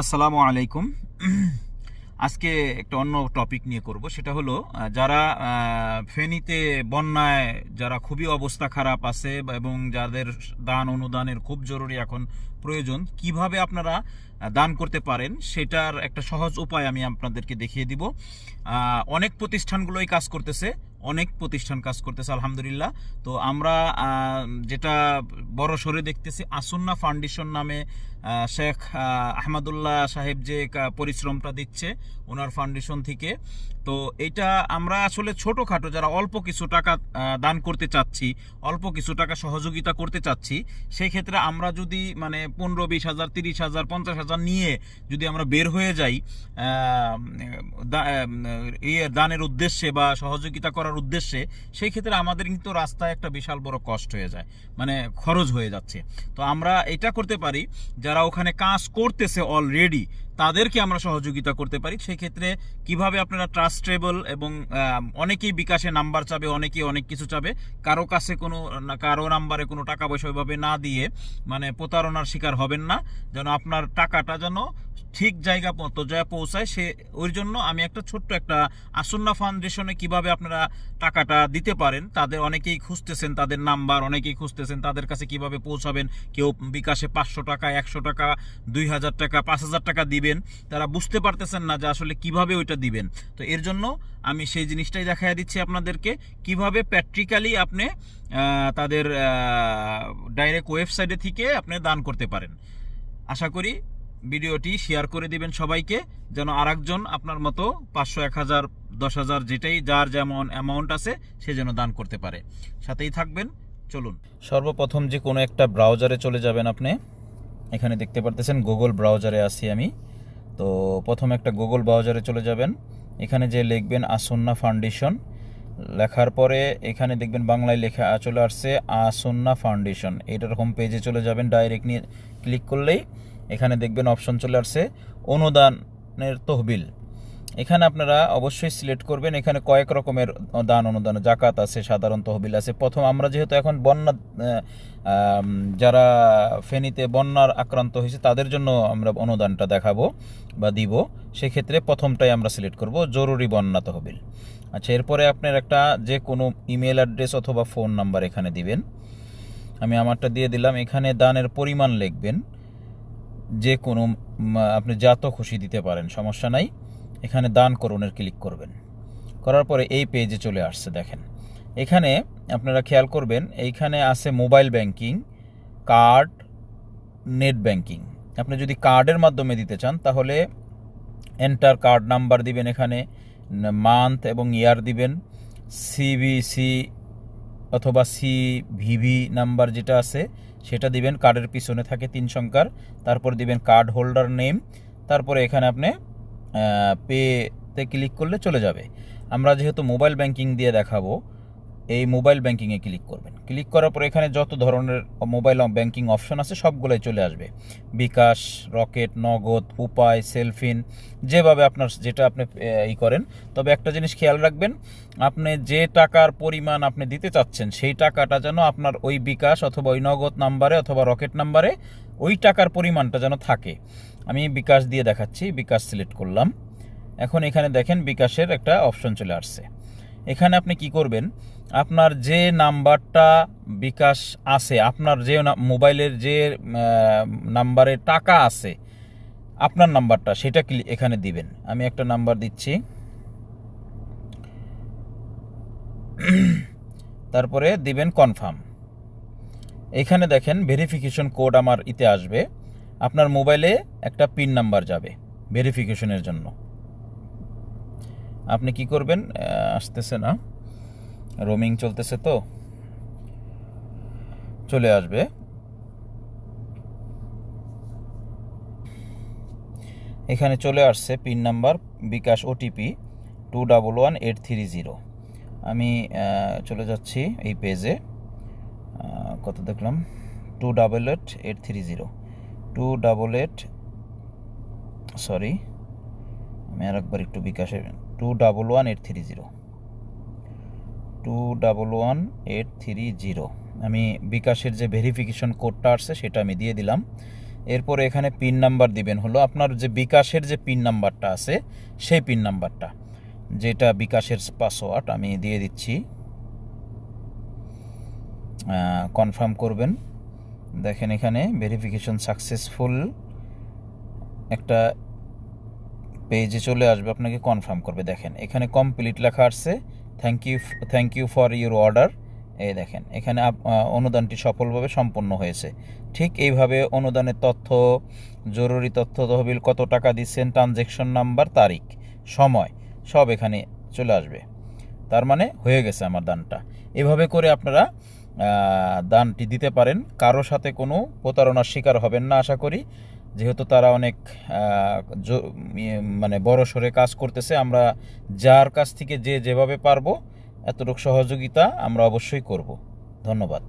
আসসালামু আলাইকুম। আজকে একটা অন্য টপিক নিয়ে করব, সেটা হলো যারা ফেনীতে বন্যায় যারা খুবই অবস্থা খারাপ আছে এবং যাদের দান অনুদানের খুব জরুরি এখন প্রয়োজন, কীভাবে আপনারা দান করতে পারেন সেটার একটা সহজ উপায় আমি আপনাদেরকে দেখিয়ে দিব। অনেক প্রতিষ্ঠানগুলোই কাজ করতেছে অনেক প্রতিষ্ঠান কাজ করতেছে আলহামদুলিল্লাহ। তো আমরা যেটা বড় সরে দেখতেছি আসন্না ফাউন্ডেশন নামে শেখ আহ, আহমদুল্লাহ সাহেব যে পরিশ্রমটা দিচ্ছে ওনার ফাউন্ডেশন থেকে। তো এটা আমরা আসলে ছোটোখাটো যারা অল্প কিছু টাকা দান করতে চাচ্ছি অল্প কিছু টাকা সহযোগিতা করতে চাচ্ছি সেই ক্ষেত্রে আমরা যদি মানে পনেরো বিশ হাজার তিরিশ হাজার পঞ্চাশ হাজার নিয়ে যদি আমরা বের হয়ে যাই ইয়ে দানের উদ্দেশ্যে বা সহযোগিতা করার উদ্দেশ্যে সেই ক্ষেত্রে আমাদের কিন্তু রাস্তায় একটা বিশাল বড় কষ্ট হয়ে যায় মানে খরচ হয়ে যাচ্ছে। তো আমরা এটা করতে পারি, যারা ওখানে কাজ করতেছে অলরেডি তাদেরকে আমরা সহযোগিতা করতে পারি। সেই ক্ষেত্রে কীভাবে আপনারা ট্রাস্টেবল এবং অনেকেই বিকাশে নাম্বার চাবে, অনেকেই অনেক কিছু চাবে, কারও কাছে কোনো কারও নাম্বারে কোনো টাকা পয়সা ওইভাবে না দিয়ে মানে প্রতারণার শিকার হবেন না। যেন আপনার টাকাটা যেন ঠিক জায়গা মতো যা পৌঁছায়, সে, ওই জন্য আমি একটা ছোট্ট একটা আসন্না ফাউন্ডেশনে কীভাবে আপনারা টাকাটা দিতে পারেন। তাদের অনেকেই খুঁজতেছেন তাদের নাম্বার, অনেকেই খুঁজতেছেন তাদের কাছে কীভাবে পৌঁছাবেন। কেউ বিকাশে পাঁচশো টাকা, একশো টাকা, দুই হাজার টাকা, পাঁচ হাজার টাকা দিবেন। তারা বুঝতে পারতেছেন না যে আসলে কীভাবে ওইটা দিবেন। তো এর জন্য আমি সেই জিনিসটাই দেখাই দিচ্ছি আপনাদেরকে। কীভাবে প্র্যাকটিক্যালি আপনি তাদের ডাইরেক্ট ওয়েবসাইটে থেকে আপনি দান করতে পারেন। আশা করি ভিডিওটি শেয়ার করে দিবেন সবাইকে, যেন আরেকজন আপনার মতো পাঁচশো, এক হাজার, দশ হাজার যেটাই যার যেমন অ্যামাউন্ট আছে, সে যেন দান করতে পারে। সাথেই থাকবেন, চলুন। সর্বপ্রথম যে কোনো একটা ব্রাউজারে চলে যাবেন আপনি। এখানে দেখতে পারতেছেন গুগল ব্রাউজারে আছি আমি। তো প্রথম একটা গুগল ব্রাউজারে চলে যাবেন। এখানে যে লিখবেন আসন্না ফাউন্ডেশন লেখার পরে এখানে দেখবেন বাংলায় লেখা চলে আসছে আসন্না ফাউন্ডেশন এটার হোম পেজে চলে যাবেন ডাইরেক্ট নিয়ে ক্লিক করলেই। এখানে দেখবেন অপশন চলে আসছে, অনুদানের তহবিল। এখানে আপনারা অবশ্যই সিলেক্ট করবেন, এখানে কয়েক রকমের দান, অনুদান, জাকাত আছে, সাধারণ তহবিল আছে। প্রথম আমরা যেহেতু এখন বন্যা যারা ফেনীতে বন্যার আক্রান্ত হয়েছে, তাদের জন্য আমরা অনুদানটা দেখাবো বা দিব। সেক্ষেত্রে প্রথমটাই আমরা সিলেক্ট করব, জরুরি বন্যা তহবিল। আচ্ছা এরপরে আপনার একটা যে কোনো ইমেল অ্যাড্রেস অথবা ফোন নাম্বার এখানে দিবেন। আমি আমারটা দিয়ে দিলাম, এখানে দানের পরিমাণ লিখবেন। যে কোনো আপনি যত খুশি দিতে পারেন, সমস্যা নাই। এখানে দান করুনের ক্লিক করবেন। করার পরে এই পেজে চলে আসছে, দেখেন। এখানে আপনারা খেয়াল করবেন, এইখানে আছে mobile banking card net banking আপনি যদি কার্ডের মাধ্যমে দিতে চান, তাহলে এন্টার কার্ড নাম্বার দিবেন এখানে মান্থ এবং ইয়ার দিবেন সিবিসি অথবা সি ভিভি নাম্বার যেটা আছে, সেটা দিবেন কার্ডের পিছনে থাকে তিন সংখ্যার। তারপর দিবেন কার্ড হোল্ডার নেম তারপরে এখানে আপনি পেতে ক্লিক করলে চলে যাবে। আমরা যেহেতু মোবাইল ব্যাংকিং দিয়ে দেখাবো এই মোবাইল ব্যাংকিংয়ে ক্লিক করবেন। ক্লিক করার পর এখানে যত ধরনের মোবাইল ব্যাংকিং অপশন আছে সবগুলোই চলে আসবে। বিকাশ, রকেট, নগদ, উপায় সেলফিন যেভাবে আপনার যেটা আপনি ই করেন। তবে একটা জিনিস খেয়াল রাখবেন, আপনি যে টাকার পরিমাণ আপনি দিতে চাচ্ছেন, সেই টাকাটা যেন আপনার ওই বিকাশ অথবা ওই নগদ নাম্বারে অথবা রকেট নাম্বারে ওই টাকার পরিমাণটা যেন থাকে। আমি বিকাশ দিয়ে দেখাচ্ছি, বিকাশ সিলেক্ট করলাম। এখন এখানে দেখেন বিকাশের একটা অপশন চলে আসছে। এখানে আপনি কি করবেন? আপনার যে নাম্বারটা বিকাশ আছে, আপনার যে মোবাইলের যে নাম্বারে টাকা আছে, আপনার নাম্বারটা সেটা এখানে দিবেন। আমি একটা নাম্বার দিচ্ছি। তারপরে দিবেন কনফার্ম। এখানে দেখেন ভেরিফিকেশন কোড আমার ইতে আসবে। আপনার মোবাইলে একটা পিন নাম্বার যাবে ভেরিফিকেশনের জন্য। আপনি কি করবেন? আসতেছে না। রোমিং চলতেছে তো। চলে আসবে। এখানে চলে আসছে pin number bKash OTP two double one eight three zero আমি চলে যাচ্ছি এই পেজে কত দেখলাম? Two double eight eight three zero two double eight sorry আমি আর একবার একটু বিকাশে two double one eight three zero two double one eight three zero আমি বিকাশের যে ভেরিফিকেশন কোডটা আসছে, সেটা আমি দিয়ে দিলাম। এরপরে এখানে পিন নাম্বার দিবেন হলো। আপনার যে বিকাশের যে পিন নাম্বারটা আছে, সেই পিন নাম্বারটা যেটা বিকাশের পাসওয়ার্ড আমি দিয়ে দিচ্ছি। কনফার্ম করবেন। দেখেন এখানে ভেরিফিকেশন সাকসেসফুল একটা পেজে চলে আসবে, আপনাকে কনফার্ম করবে। দেখেন, এখানে কমপ্লিট লেখা আসছে thank you thank you for your order এই দেখেন, এখানে অনুদানটি সফলভাবে সম্পন্ন হয়েছে। ঠিক এইভাবে অনুদানের তথ্য, জরুরি তথ্য তহবিল কত টাকা দিচ্ছেন ট্রানজ্যাকশন নাম্বার তারিখ, সময়, সব এখানে চলে আসবে। তার মানে হয়ে গেছে আমার দানটা। এভাবে করে আপনারা দানটি দিতে পারেন। কারও সাথে কোনো প্রতারণার শিকার হবেন না, আশা করি। যেহেতু তারা অনেক ইয়ে, মানে বড় সরে কাজ করতেছে আমরা যার কাছ থেকে যে যেভাবে পারব এতটুকু সহযোগিতা আমরা অবশ্যই করব। ধন্যবাদ।